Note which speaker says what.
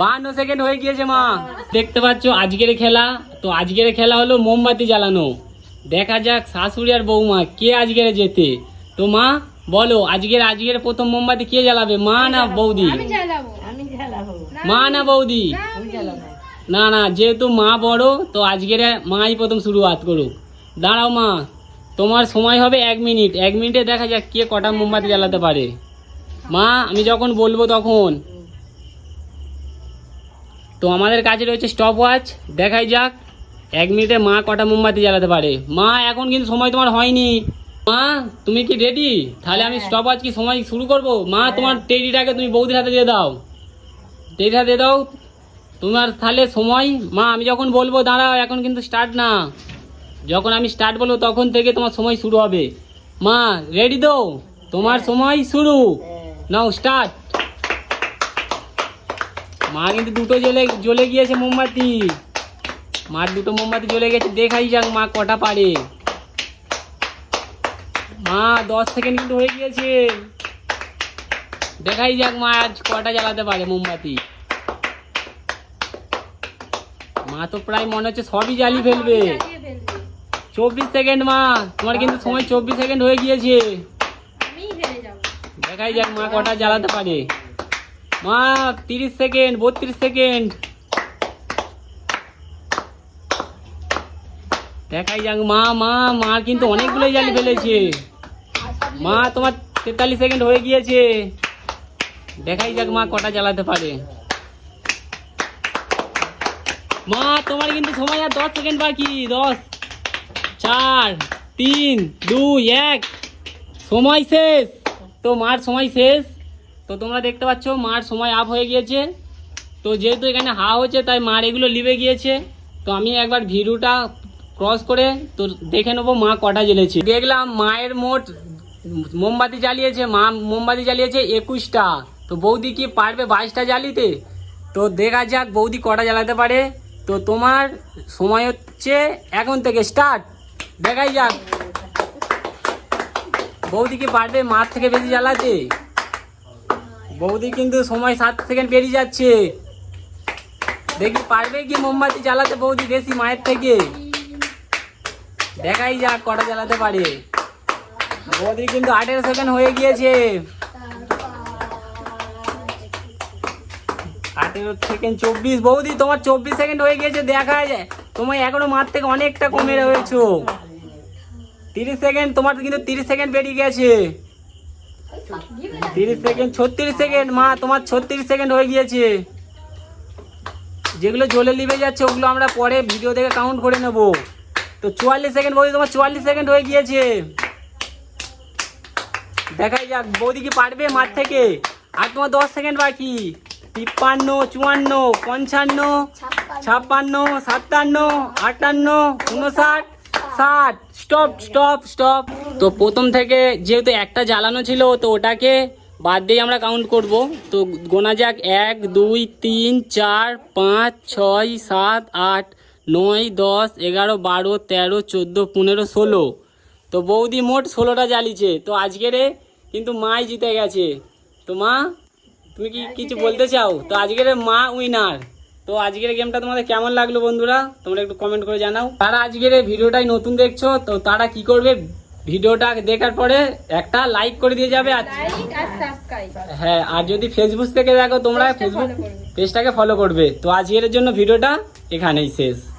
Speaker 1: বাহান্ন সেকেন্ড হয়ে গিয়েছে মা দেখতে পাচ্ছ আজকের খেলা তো আজকের খেলা হলো মোমবাতি জ্বালানো দেখা যাক শাশুড়ি আর বৌমা কে আজকের যেতে তো মা বলো আজকের আজকের প্রথম মোমবাতি কে জ্বালাবে মা না বৌদি মা না বৌদি না না যেহেতু মা বড় তো আজকের মাই প্রথম শুরুয়াত করুক দাঁড়াও মা তোমার সময় হবে এক মিনিট এক মিনিটে দেখা যাক কে কটা মোমবাতি জ্বালাতে পারে মা আমি যখন বলবো তখন তো আমাদের কাছে রয়েছে স্টপ ওয়াচ দেখাই যাক এক মিনিটে মা কটা মোমবাতি জ্বালাতে পারে মা এখন কিন্তু সময় তোমার হয়নি মা তুমি কি রেডি তাহলে আমি স্টপ হ্যাঁ। ওয়াচ কি সময় শুরু করব মা হ্যাঁ। তোমার টেডিটাকে তুমি বৌদির হাতে দিয়ে দাও টেডিটা দিয়ে দাও তোমার তাহলে সময় মা আমি যখন বলবো দাঁড়াও এখন কিন্তু স্টার্ট না যখন আমি স্টার্ট বলবো তখন থেকে তোমার সময় শুরু হবে মা রেডি তো তোমার হ্যাঁ। সময় শুরু নাও স্টার্ট মা কিন্তু দুটো জ্বলে জ্বলে গিয়েছে মোমবাতি মার দুটো মোমবাতি জ্বলে গেছে দেখাই যাক মা কটা পারে মা দশ সেকেন্ড কিন্তু হয়ে গিয়েছে দেখাই যাক মা আজ কটা জ্বালাতে পারে মোমবাতি মা তো প্রায় মনে হচ্ছে সবই জ্বালিয়ে ফেলবে চব্বিশ সেকেন্ড মা তোমার কিন্তু সময় চব্বিশ সেকেন্ড হয়ে গিয়েছে দেখাই যাক মা কটা জ্বালাতে পারে মা তিরিশ সেকেন্ড বত্রিশ সেকেন্ড দেখাই যাক মা মা মা কিন্তু অনেকগুলোই জালি ফেলেছে মা তোমার তেতাল্লিশ সেকেন্ড হয়ে গিয়েছে দেখাই যাক মা কটা জ্বালাতে পারে মা তোমার কিন্তু সময় আর দশ সেকেন্ড বাকি দশ চার তিন দুই এক সময় শেষ তো মার সময় শেষ তো তোমরা দেখতে পাচ্ছ মার সময় আপ হয়ে গিয়েছে তো যেহেতু এখানে হা হচ্ছে তাই মার এগুলো লিবে গিয়েছে তো আমি একবার ভিডিওটা ক্রস করে তো দেখে নেবো মা কটা জ্বেলেছে দেখলাম মায়ের মোট মোমবাতি জ্বালিয়েছে মা মোমবাতি জ্বালিয়েছে একুশটা তো বৌদি কি পারবে বাইশটা জ্বালিতে তো দেখা যাক বৌদি কটা জ্বালাতে পারে তো তোমার সময় হচ্ছে এখন থেকে স্টার্ট দেখাই যাক বৌদি কি পারবে মার থেকে বেশি জ্বালাতে বৌদি কিন্তু সময় সাত সেকেন্ড বেরিয়ে যাচ্ছে দেখি পারবে কি মোমবাতি জ্বালাতে বৌদি বেশি মায়ের থেকে দেখাই যাক কটা জ্বালাতে পারে বৌদি কিন্তু আঠেরো সেকেন্ড হয়ে গিয়েছে আঠেরো সেকেন্ড চব্বিশ বৌদি তোমার চব্বিশ সেকেন্ড হয়ে গিয়েছে দেখা যায় তোমার এখনো মার থেকে অনেকটা কমে রয়েছো তিরিশ সেকেন্ড তোমার কিন্তু তিরিশ সেকেন্ড বেরিয়ে গেছে তিরিশ সেকেন্ড ছত্রিশ সেকেন্ড মা তোমার ছত্রিশ সেকেন্ড হয়ে গিয়েছে যেগুলো জলে লিভে যাচ্ছে ওগুলো আমরা পরে ভিডিও দেখে কাউন্ট করে নেব তো চুয়াল্লিশ সেকেন্ড বৌদি তোমার চুয়াল্লিশ সেকেন্ড হয়ে গিয়েছে দেখাই যাক বৌদি কি পারবে মাঠ থেকে আর তোমার দশ সেকেন্ড বাকি তিপ্পান্ন চুয়ান্ন পঞ্চান্ন ছাপ্পান্ন সাতান্ন আটান্ন উনষাট সাত স্টপ স্টপ স্টপ তো প্রথম থেকে যেহেতু একটা জ্বালানো ছিল তো ওটাকে বাদ দিয়ে আমরা কাউন্ট করব তো গোনা যাক এক দুই তিন চার পাঁচ ছয় সাত আট নয় দশ এগারো বারো তেরো চোদ্দো পনেরো ষোলো তো বৌদি মোট ষোলোটা জ্বালিছে তো আজকেরে কিন্তু মাই জিতে গেছে তো মা তুমি কি কিছু বলতে চাও তো আজকের মা উইনার তো আজকের গেমটা তোমাদের কেমন লাগলো বন্ধুরা তোমরা একটু কমেন্ট করে জানাও তারা আজকের এই ভিডিওটাই নতুন দেখছো তো তারা কি করবে ভিডিওটা দেখার পরে একটা লাইক করে দিয়ে যাবে হ্যাঁ আর যদি ফেসবুক থেকে দেখো তোমরা ফেসবুক পেজটাকে ফলো করবে তো আজকের জন্য ভিডিওটা এখানেই শেষ